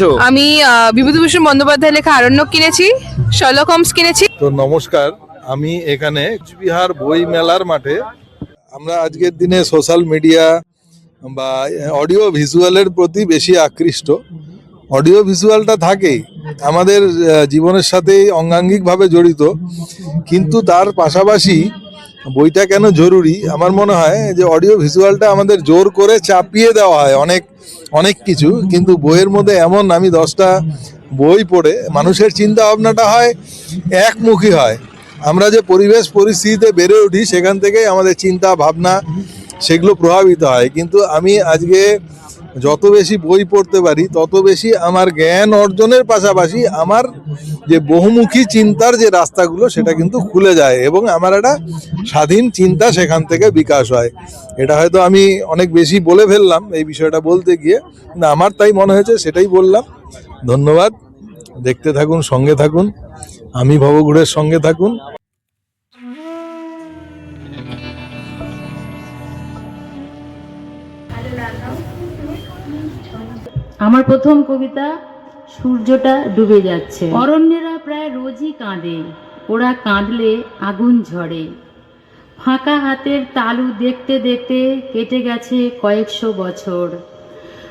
কিনেছো আমি আহ, বিভূতিভূষণ বন্দ্যোপাধ্যায় লেখা আরণ্যক কিনেছি শর্লক হোমস কিনেছি। তো নমস্কার আমি এখানে কুচবিহার বই মেলার মাঠে আমরা আজকের দিনে সোশ্যাল মিডিয়া বা অডিও ভিজুয়ালের প্রতি বেশি আকৃষ্ট। অডিও ভিজুয়ালটা থাকেই আমাদের আহ, জীবনের সাথেই অঙ্গাঙ্গিকভাবে জড়িত কিন্তু তার পাশাপাশি বইটা কেন জরুরি? আমার মনে হয় যে অডিও ভিজুয়ালটা আমাদের জোর করে চাপিয়ে দেওয়া হয় অনেক অনেক কিছু। কিন্তু বইয়ের মধ্যে এমন, আমি দশটা বই পড়ে মানুষের চিন্তা ভাবনাটা হয়, একমুখী হয়। আমরা যে পরিবেশ পরিস্থিতিতে বেড়ে উঠি, সেখান থেকেই আমাদের চিন্তা ভাবনা সেগুলো প্রভাবিত হয়। কিন্তু আমি আজকে যত বেশি বই পড়তে পারি, তত বেশি আমার জ্ঞান অর্জনের পাশাপাশি আমার যে বহুমুখী চিন্তার যে রাস্তাগুলো, সেটা কিন্তু খুলে যায় এবং আমার একটা স্বাধীন চিন্তা সেখান থেকে বিকাশ হয়। এটা হয়তো আমি অনেক বেশি বলে ফেললাম এই বিষয়টা বলতে গিয়ে। না, আমার তাই মনে হয়েছে, সেটাই বললাম। ধন্যবাদ। দেখতে থাকুন, সঙ্গে থাকুন। আমি ভবগুড়ের সঙ্গে থাকুন। আমার প্রথম কবিতা, সূর্যটা ডুবে যাচ্ছে। অরণ্যেরা প্রায় রোজই কাঁদে। ওরা কাঁদলে আগুন ঝরে। ফাঁকা হাতের তালু দেখতে দেখতে কেটে গেছে কয়েকশো বছর।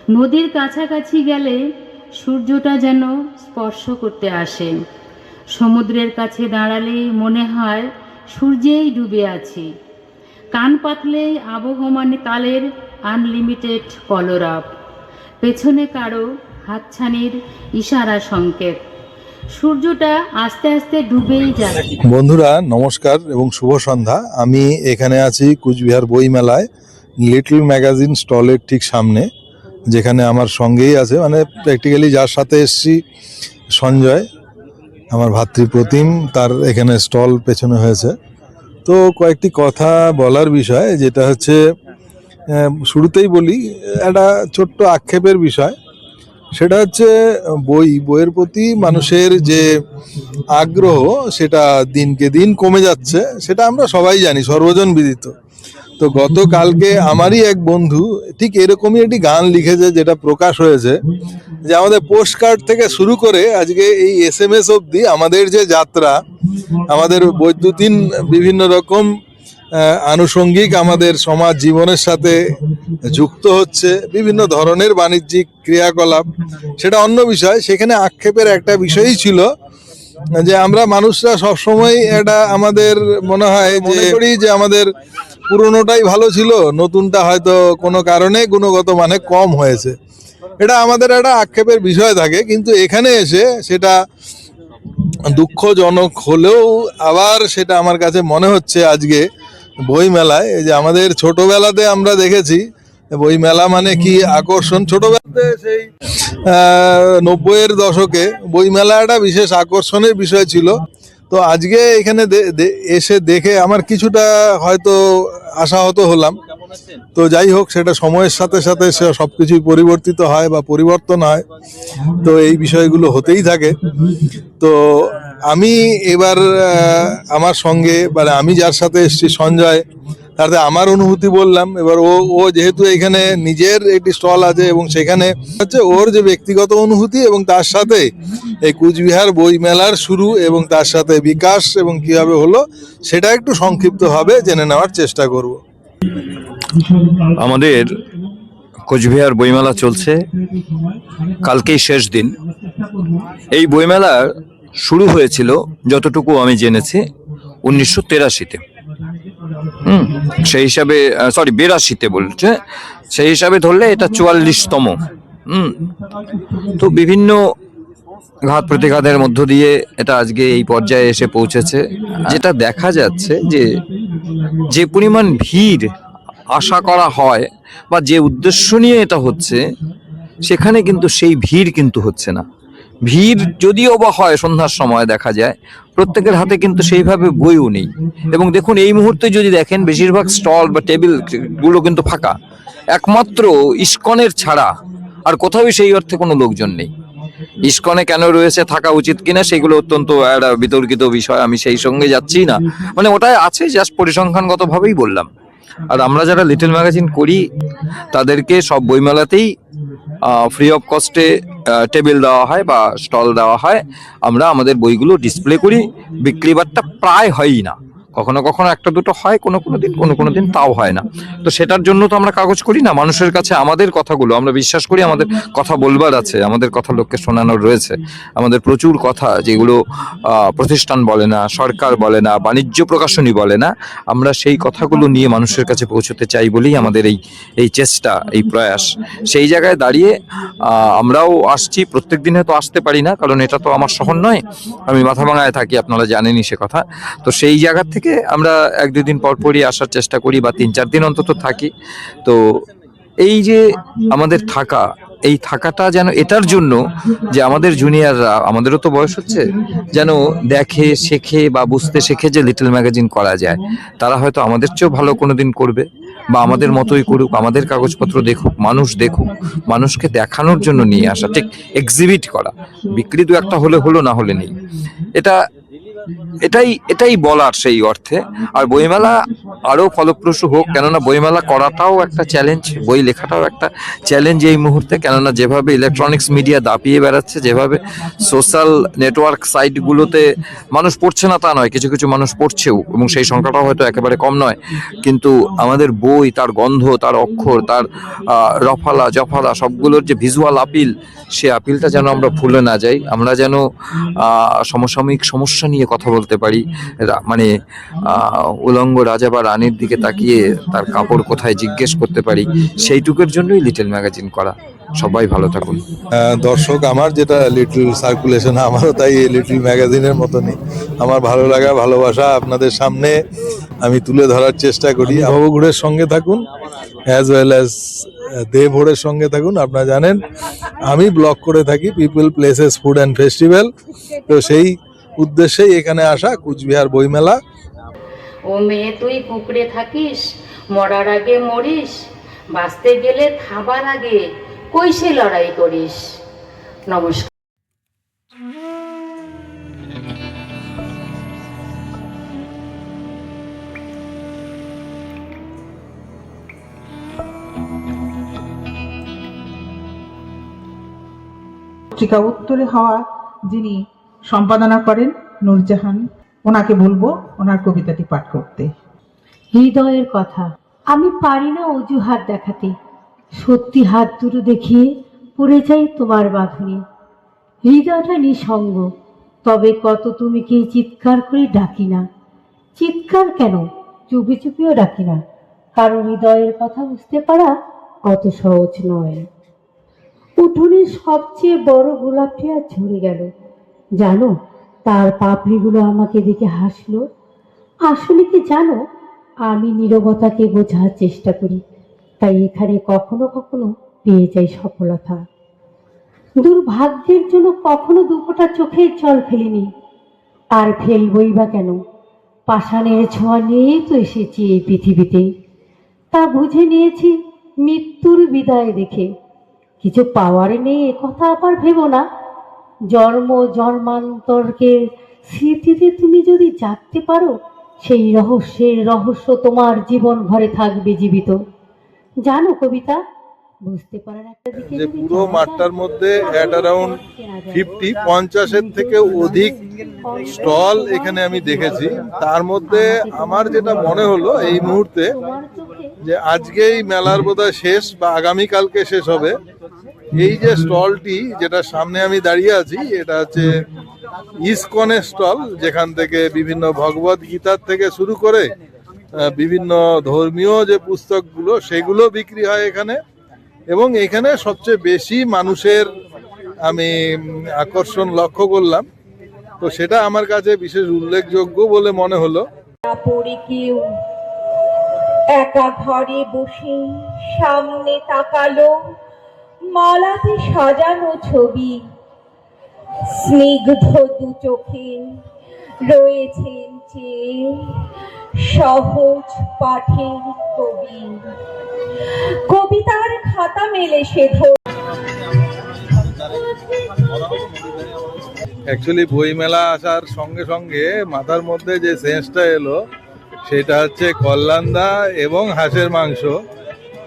নদীর কাছাকাছি গেলে সূর্যটা যেন স্পর্শ করতে আসে। সমুদ্রের কাছে দাঁড়ালে মনে হয় সূর্যেই ডুবে আছি। কান পাতলেই আবহমান কালের আনলিমিটেড কলরব। পেছনে কারও হাতছানির ইশারা সংকেত। সূর্যটা আস্তে আস্তে ডুবেই যাচ্ছে। বন্ধুরা, নমস্কার এবং শুভ সন্ধ্যা। আমি এখানে আছি কুচবিহার বই মেলায় লিটল ম্যাগাজিন স্টলের ঠিক সামনে, যেখানে আমার সঙ্গেই আছে মানে প্র্যাকটিক্যালি যার সাথে এসছি, সঞ্জয়, আমার ভাতৃপ্রতিম তার এখানে স্টল পেছনে হয়েছে। তো কয়েকটি কথা বলার বিষয়, যেটা হচ্ছে শুরুতেই বলি, একটা ছোট্ট আক্ষেপের বিষয়। সেটা হচ্ছে, বই, বইয়ের প্রতি মানুষের যে আগ্রহ, সেটা দিনকে দিন কমে যাচ্ছে, সেটা আমরা সবাই জানি, সর্বজন বিদিত। তো গতকালকে আমারই এক বন্ধু ঠিক এরকমই একটি গান লিখেছে, যেটা প্রকাশ হয়েছে, যে আমাদের পোস্ট কার্ড থেকে শুরু করে আজকে এই এস এম এস অবধি আমাদের যে যাত্রা, আমাদের বৈদ্যুতিন বিভিন্ন রকম আনুষঙ্গিক আমাদের সমাজ জীবনের সাথে যুক্ত হচ্ছে, বিভিন্ন ধরনের বাণিজ্যিক ক্রিয়াকলাপ। সেটা অন্য বিষয়, সেখানে আক্ষেপের একটা বিষয়ই ছিল যে আমরা মানুষরা সবসময় এটা আমাদের মনে হয় যে করি যে আমাদের পুরনোটাই ভালো ছিল, নতুনটা হয়তো কোনো কারণে গুণগত মানে কম হয়েছে। এটা আমাদের একটা আক্ষেপের বিষয় থাকে, কিন্তু এখানে এসে সেটা দুঃখজনক হলেও আবার সেটা আমার কাছে মনে হচ্ছে আজকে বই মেলায় যে আমাদের ছোটবেলাতে আমরা দেখেছি বই মেলা মানে কি আকর্ষণ? ছোটবেলাতে সেই নব্বইয়ের দশকে বই মেলা একটা বিশেষ আকর্ষণের বিষয় ছিল। তো আজকে এখানে এসে দেখে আমার কিছুটা হয়তো আশাহত হলাম। তো যাই হোক, সেটা সময়ের সাথে সাথে সে সবকিছুই পরিবর্তিত হয় বা পরিবর্তন হয়। তো এই বিষয়গুলো হতেই থাকে। তো আমি এবার আমার সঙ্গে মানে আমি যার সাথে এসেছি সঞ্জয় তাতে আমার অনুভূতি বললাম, এবার ও ও যেহেতু এখানে নিজের একটি স্টল আছে এবং সেখানে হচ্ছে ওর যে ব্যক্তিগত অনুভূতি এবং তার সাথে এই কুচবিহার বই মেলার শুরু এবং তার সাথে বিকাশ এবং কীভাবে হলো, সেটা একটু সংক্ষিপ্তভাবে জেনে নেওয়ার চেষ্টা করব। আমাদের কোচবিহার বইমেলা চলছে। কালকেই শেষ দিন। এই বইমেলা শুরু হয়েছিল, যতটুকু আমি জেনেছি, উনিশশো তেরাশিতে। হুম, সেই হিসাবে সরি বিরাশিতে বলছে। সেই হিসাবে ধরলে এটা চুয়াল্লিশতম। হুম, তো বিভিন্ন ঘাত প্রতিঘাতের মধ্য দিয়ে এটা আজকে এই পর্যায়ে এসে পৌঁছেছে। যেটা দেখা যাচ্ছে যে যে পরিমাণ ভিড় আশা করা হয় বা যে উদ্দেশ্য নিয়ে এটা হচ্ছে, সেখানে কিন্তু সেই ভিড় কিন্তু হচ্ছে না। ভিড় যদিও বা হয় সন্ধ্যার সময় দেখা যায়, প্রত্যেকের হাতে কিন্তু সেইভাবে বইও নেই। এবং দেখুন, এই মুহূর্তে যদি দেখেন, বেশিরভাগ স্টল বা টেবিলগুলো কিন্তু ফাঁকা। একমাত্র ইস্কনের ছাড়া আর কোথাও সেই অর্থে কোনো লোকজন নেই। ইস্কনে কেন রয়েছে, থাকা উচিত কিনা, সেগুলো অত্যন্ত একটা বিতর্কিত বিষয়, আমি সেই সঙ্গে যাচ্ছি না। মানে ওটাই আছে জাস্ট পরিসংখ্যানগত ভাবেই বললাম। আর আমরা যারা লিটল ম্যাগাজিন করি, তাদেরকে সব বইমেলাতেই ফ্রি অফ কস্টে টেবিল দেওয়া হয় বা স্টল দেওয়া হয়। আমরা আমাদের বইগুলো ডিসপ্লে করি। বিক্রিবারটা প্রায় হয়ই না। কখনো কখনো একটা দুটো হয়, কোনো কোনো দিন, কোনো কোনো দিন তাও হয় না। তো সেটার জন্য তো আমরা কাগজ করি না, মানুষের কাছে আমাদের কথাগুলো, আমরা বিশ্বাস করি আমাদের কথা বলবার আছে, আমাদের কথা লোককে শোনানোর রয়েছে। আমাদের প্রচুর কথা যেগুলো প্রতিষ্ঠান বলে না, সরকার বলে না, বাণিজ্য প্রকাশনী বলে না, আমরা সেই কথাগুলো নিয়ে মানুষের কাছে পৌঁছতে চাই বলেই আমাদের এই এই চেষ্টা, এই প্রয়াস। সেই জায়গায় দাঁড়িয়ে আমরাও আসছি, প্রত্যেক দিনে তো আসতে পারি না, কারণ এটা তো আমার শহর নয়, আমি মাথাভাঙায় থাকি, আপনারা জানেনই সে কথা। তো সেই জায়গা থেকে আমরা এক দুদিন পর পরই আসার চেষ্টা করি বা তিন চার দিন অন্তত থাকি। তো এই যে আমাদের থাকা, এই থাকাটা যেন এটার জন্য যে আমাদের জুনিয়ররা আমাদেরও তো বয়স হচ্ছে, যেন দেখে, শেখে বা বুঝতে শেখে যে লিটল ম্যাগাজিন করা যায়। তারা হয়তো আমাদের চেয়েও ভালো কোনো দিন করবে বা আমাদের মতোই করুক, আমাদের কাগজপত্র দেখুক, মানুষ দেখুক, মানুষকে দেখানোর জন্য নিয়ে আসা, ঠিক এক্সিবিট করা। বিক্রি দু একটা হলে হলো না হলে নেই। এটা এটাই এটাই বলার সেই অর্থে। আর বইমেলা আরও ফলপ্রসূ হোক, কেননা বইমেলা করাটাও একটা চ্যালেঞ্জ বই লেখাটাও একটা চ্যালেঞ্জ এই মুহূর্তে, কেননা যেভাবে ইলেকট্রনিক্স মিডিয়া দাপিয়ে বেড়াচ্ছে, যেভাবে সোশ্যাল নেটওয়ার্ক সাইটগুলোতে মানুষ পড়ছে না তা নয়, কিছু কিছু মানুষ পড়ছেও, এবং সেই সংখ্যাটাও হয়তো একেবারে কম নয়। কিন্তু আমাদের বই, তার গন্ধ, তার অক্ষর, তার রফালা, জফালা, সবগুলোর যে ভিজুয়াল আপিল সে আপিলটা যেন আমরা ভুলে না যাই, আমরা যেন সমসাময়িক সমস্যা নিয়ে কথা বলতে পারি। রা- মানে উলঙ্গ রাজা বা রানীর দিকে তাকিয়ে তার কাপড় কোথায় জিজ্ঞেস করতে পারি সেইটুকুর জন্যই লিটল ম্যাগাজিন করা। সবাই ভালো থাকুন। দর্শক আমার যেটা লিটল সার্কুলেশন আমারও তাই লিটল ম্যাগাজিনের মতনই। আমার ভালো লাগা ভালোবাসা আপনাদের সামনে আমি তুলে ধরার চেষ্টা করি। ভবঘুরের সঙ্গে থাকুন অ্যাজ ওয়েল অ্যাজ দেভোরের সঙ্গে থাকুন আপনারা জানেন। আমি ব্লগ করে থাকি people places food and festival তো সেই উদ্দেশ্যেই এখানে আসা কুচবিহার বইমেলা। ও মেয়ে তুই পুকুরে থাকিস মরার আগে মরিস বাঁচতে গেলে থাবার আগে কইসে লড়াই করিস। নমস্কার। পত্রিকা উত্তরে হওয়া যিনি সম্পাদনা করেন নূরজাহান। ওনাকে বলব ওনার কবিতাটি পাঠ করতে। হৃদয়ের কথা, আমি পারি না অজুহাত দেখাতে। সত্যি হাত দুটো দেখিয়ে পড়ে যাই তোমার বাঁধনে। হৃদয়টা নিঃসঙ্গ, তবে কত তুমি কি চিৎকার করে ডাকি না। চিৎকার কেন? চুপি চুপিও ডাকি না। কারণ হৃদয়ের কথা বুঝতে পারা অত সহজ নয়। উঠোনের সবচেয়ে বড় গোলাপটি আর ঝরে গেল। জানো, তার পাপড়িগুলো আমাকে দেখে হাসলো। আসলে কি জানো, আমি নীরবতাকে বোঝার চেষ্টা করি, তাই এখানে কখনো কখনো পেয়ে যাই সফলতা। দুর্ভাগ্যের জন্য কখনো দুপোটা চোখের জল ফেলিনি। আর ফেলবই বা কেন? পাষাণের ছোঁয়া নিয়েই তো এসেছি এই পৃথিবীতে। তা বুঝে নিয়েছি মৃত্যুর বিদায় দেখে। কিছু পাওয়ার নেই কথা আবার ভেবো না। জন্ম জন্মান্তরকে স্মৃতিতে তুমি যদি জাগতে পারো সেই রহস্যের রহস্য তোমার জীবন ভরে থাকবে জীবিত। জানো কবিতা বুঝতে পারার একটা দিকে যে পুরো মাঠটার মধ্যে অ্যাট অ্যারাউন্ড। ফিফটি পঞ্চাশের থেকে অধিক স্টল এখানে আমি দেখেছি। তার মধ্যে আমার যেটা মনে হলো এই মুহূর্তে যে আজকেই মেলার বোধহয় শেষ বা আগামীকালকে শেষ হবে। এই যে স্টলটি যেটা সামনে আমি দাঁড়িয়ে আছি, এটা হচ্ছে ইসকনের স্টল, যেখান থেকে বিভিন্ন ভগবত গীতার থেকে শুরু করে বিভিন্ন ধর্মীয় যে পুস্তকগুলো, সেগুলো বিক্রি হয় এখানে। এবং এখানে সবচেয়ে বেশি মানুষের আমি আকর্ষণ লক্ষ্য করলাম। তো সেটা আমার কাছে বিশেষ উল্লেখযোগ্য বলে মনে হলো। একা ঘরে বসে, সামনে তাকালো মালাতে সাজানো ছবি। স্নিগ্ধ দু চোখে রয়েছেন সহজ পাঠের কবি। কবিতার খাতা মেলে সে অ্যাকচুয়ালি বইমেলা আসার সঙ্গে সঙ্গে মাথার মধ্যে যে সেন্সটা এলো, সেটা হচ্ছে কল্যাণদা এবং হাঁসের মাংস।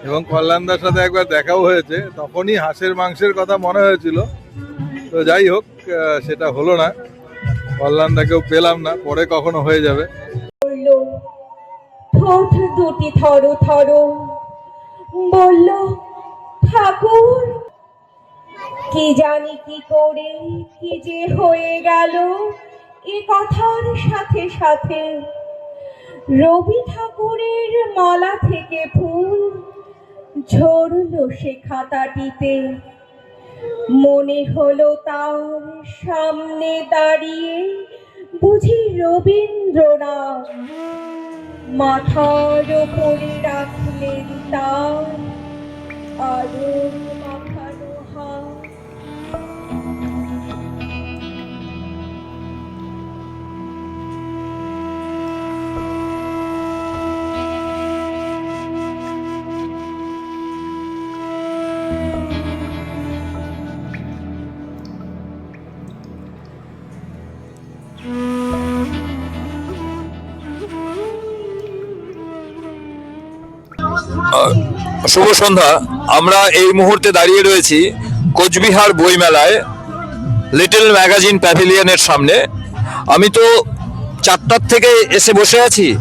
এবং কল্যাণদার সাথে একবার দেখাও হয়েছে। তখনই হাঁসের, মাংসের কথা মনে হয়েছিল। তো যাই হোক সেটা হলো না। কল্যাণদাকেও পেলাম না, পরে কখনো হয়ে যাবে। দুটি থর থর বলল, ঠাকুর, কি জানি কি করে, কি যে হয়ে গেল এ কথার সাথে সাথে। রবি ঠাকুরের মালা থেকে ফুল ঝরল সে খাতাটিতে। মনে হলো তার সামনে দাঁড়িয়ে বুঝি রবীন্দ্রনাথ। মাথার ওপরে রাখলেন তার আদর শুভ সন্ধ্যা। আমরা এই মুহূর্তে দাঁড়িয়ে রয়েছি কোচবিহার বইমেলায় লিটল ম্যাগাজিন প্যাভিলিয়নের সামনে। আমি তো চারটার থেকে এসে বসে আছি।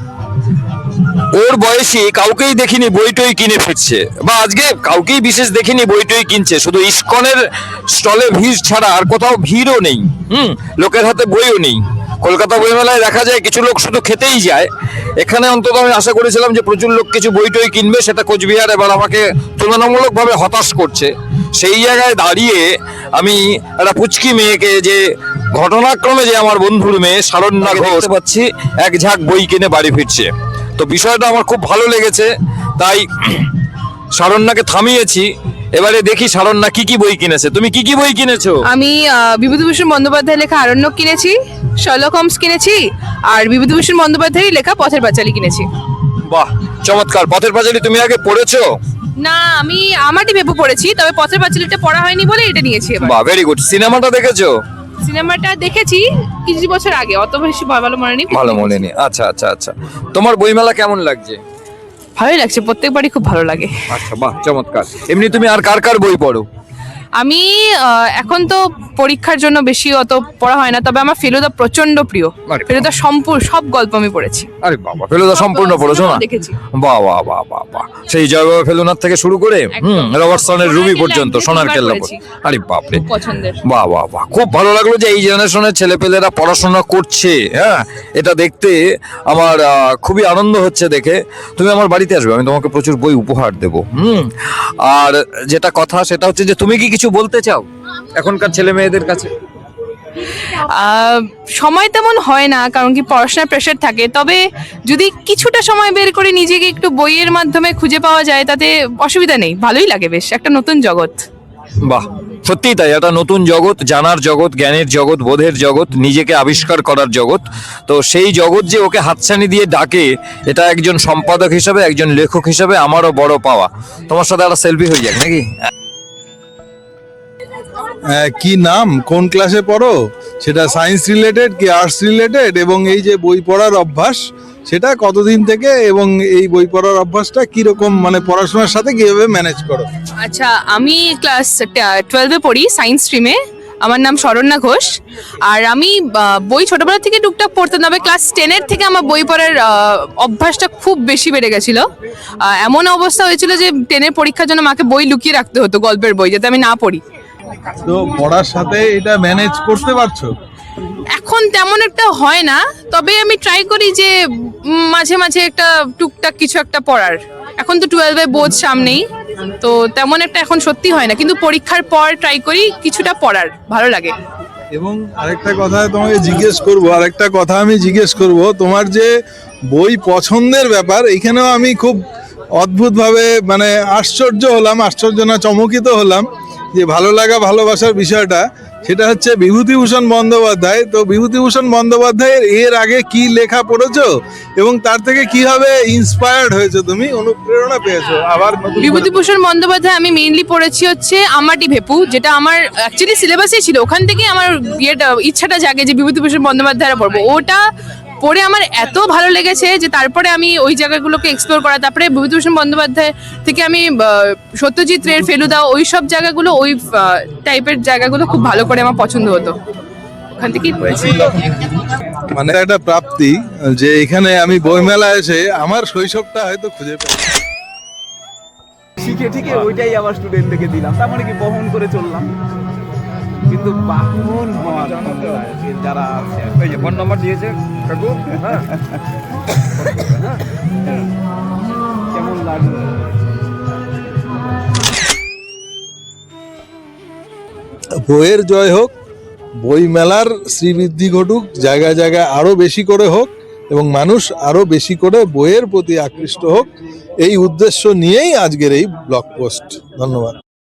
ওর বয়সী কাউকেই দেখিনি বই টই কিনে ফিরছে। বা আজকে কাউকেই বিশেষ দেখিনি বই টই কিনছে। শুধু ইস্কনের স্টলে ভিড় ছাড়া আর কোথাও ভিড়ও নেই। হুম, লোকের হাতে বইও নেই। কলকাতা বইমেলায় দেখা যায় কিছু লোক শুধু খেতেই যায়। এখানে অন্তত আমি আশা করেছিলাম যে প্রচুর লোক কিছু বই টই কিনবে সেটা কোচবিহার এবার আমাকে তুলনামূলকভাবে হতাশ করছে। সেই জায়গায় দাঁড়িয়ে আমি একটা পুচকি মেয়েকে যে ঘটনাক্রমে যে আমার বন্ধুর মেয়ে সারণ্যা ঘোষ পাচ্ছি। এক ঝাঁক বই কিনে বাড়ি ফিরছে। তো বিষয়টা আমার খুব ভালো লেগেছে তাই সারণ্যাকে থামিয়েছি। এবারে দেখি সারণ্যা কি কি বই কিনেছে। তুমি কি কি বই কিনেছো? আমি আহ, বিভূতিভূষণ বন্দ্যোপাধ্যায় লেখা আরণ্যক কিনেছি শর্লক হোমস কিনেছি আর বিভূতিভূষণ বন্দ্যোপাধ্যায়ের লেখা পথের পাঁচালী কিনেছি। বাহ চমৎকার। পথের পাঁচালী তুমি আগে পড়েছো? না আমি আমারটি ভেবে পড়েছি তবে পথের পাঁচালীটা পড়া হয়নি বলে এটা নিয়েছি এবার। বাহ ভেরি গুড সিনেমাটা দেখেছ? সিনেমাটা দেখেছি কিছু বছর আগে অত বেশি ভালো মনে নেই। ভালো মনে নেই। আচ্ছা আচ্ছা আচ্ছা। তোমার বইমেলা কেমন লাগছে? ভালোই লাগছে, প্রত্যেকবারই খুব ভালো লাগে। আচ্ছা বাহ, চমৎকার। এমনি তুমি আর কার কার বই পড়ো? আমি এখন তো পরীক্ষার জন্য বেশি অত পড়া হয় না তবে আমার ফেলুদা প্রচণ্ড প্রিয়। ফেলুদা সম্পূর্ণ সব গল্প আমি পড়েছি। আরে বাবা ফেলুদা সম্পূর্ণ পড়েছো না? দেখেছি। বাহ বাহ বাহ বাহ বাহ। সেই জয় বাবা ফেলুনার থেকে শুরু করে হুম রবার্টসনের রুবি পর্যন্ত সোনার কেল্লা। আরে বাপরে। বাহ বাহ বাহ। খুব ভালো লাগল যে এই জেনারেশনের ছেলেপেলেরা পড়াশোনা করছে হ্যাঁ? এটা দেখতে আমার খুবই আনন্দ হচ্ছে দেখে। তুমি আমার বাড়িতে আসবে আমি তোমাকে প্রচুর বই উপহার দেব হুম? আর যেটা কথা সেটা হচ্ছে যে তুমি কি কিছু বলতে চাও এখনকার ছেলে মেয়েদের কাছে? সময় তেমন হয় না কারণ কি পড়াশোনার প্রেশার থাকে। তবে যদি কিছুটা সময় বের করে নিজেকে একটু বইয়ের মাধ্যমে খুঁজে পাওয়া যায় তাতে অসুবিধা নেই। ভালোই লাগে বেশ একটা নতুন জগৎ। বাহ সত্যিই তাই একটা নতুন জগৎ জানার জগৎ জ্ঞানের জগৎ বোধের জগৎ নিজেকে আবিষ্কার করার জগৎ। তো সেই জগৎ যে ওকে হাতছানি দিয়ে ডাকে এটা একজন সম্পাদক হিসাবে একজন লেখক হিসাবে আমারও বড় পাওয়া। তোমার সাথে একটা সেলফি হয়ে যাক নাকি? কি নাম? কোন ক্লাসে পড়ো? সেটা সায়েন্স রিলেটেড কি আর্টস রিলেটেড এবং এই যে বই পড়ার অভ্যাস, সেটা কতদিন থেকে এবং এই বই পড়ার অভ্যাসটা কীরকম? মানে পড়াশোনার সাথে কীভাবে ম্যানেজ করো? আচ্ছা আমি ক্লাস টুয়েলভে পড়ি সায়েন্স স্ট্রিমে আমার নাম শরণ্যা ঘোষ। আর আমি বই ছোটবেলা থেকে টুকটাক পড়তাম, তবে ক্লাস টেনের থেকে আমার বই পড়ার অভ্যাসটা খুব বেশি বেড়ে গেছিল। এমন অবস্থা হয়েছিল যে টেনের পরীক্ষার জন্য মাকে বই লুকিয়ে রাখতে হতো, গল্পের বই, যাতে আমি না পড়ি। তো পড়ার সাথে এটা ম্যানেজ করতে পারছ? এখন তেমন একটা হয় না তবে আমি ট্রাই করি যে মাঝে মাঝে একটা টুকটাক কিছু একটা পড়ার। এখন তো টুয়েলভে বোধ সামনেই তো তেমন একটা এখন সত্যি হয় না। কিন্তু পরীক্ষার পর ট্রাই করি কিছুটা পড়ার ভালো লাগে। এবং আরেকটা কথা তোমাকে জিজ্ঞেস করব আরেকটা কথা আমি জিজ্ঞেস করব তোমার যে বই পছন্দের ব্যাপার এখানেও আমি খুব অদ্ভুতভাবে মানে আশ্চর্য হলাম আশ্চর্য না চমকিত হলাম। যে ভালো লাগা ভালোবাসার বিষয়টা, সেটা হচ্ছে বিভূতিভূষণ বন্দ্যোপাধ্যায়। তো বিভূতিভূষণ বন্দ্যোপাধ্যায়ের এর আগে কি লেখা পড়েছো এবং তার থেকে কীভাবে ইন্সপায়ার্ড হয়েছো তুমি? অনুপ্রেরণা পেয়েছ। আবার বিভূতিভূষণ বন্দ্যোপাধ্যায় আমি মেইনলি পড়েছি হচ্ছে আমাটি ভেপু, যেটা আমার অ্যাকচুয়ালি সিলেবাসই ছিল। ওখান থেকে আমার ইয়েটা, ইচ্ছাটা জাগে যে বিভূতিভূষণ বন্দ্যোপাধ্যায়রা পড়ব। ওটা পড়ে আমার এত ভালো লেগেছে যে তারপরে আমি ওই জায়গাগুলোকে এক্সপ্লোর করা তারপরে বিভূতিভূষণ বন্দ্যোপাধ্যায় থেকে আমি সত্যজিৎ রের ফেলুদা ওই সব জায়গাগুলো ওই টাইপের জায়গাগুলো খুব ভালো করে আমার পছন্দ হতো। ওখান থেকেই পড়েছি মানে একটা প্রাপ্তি যে এখানে আমি বইমেলা এসে আমার শৈশবটা হয়তো খুঁজে পাই শিখে ঠিকে ওইটাই আবার স্টুডেন্টদেরকে দিলাম। তার মানে কি বহন করে চললাম। কিন্তু বাহন হওয়ার যারা আছে। এই যে ফোন নাম্বার দিয়েছে কাকু? হ্যাঁ। কেমন লাগল? বইয়ের জয় হোক বই মেলার শ্রীবৃদ্ধি ঘটুক জায়গায় জায়গায় আরও বেশি করে হোক এবং মানুষ আরও বেশি করে বইয়ের প্রতি আকৃষ্ট হোক এই উদ্দেশ্য নিয়েই আজকের এই ব্লগ পোস্ট। ধন্যবাদ।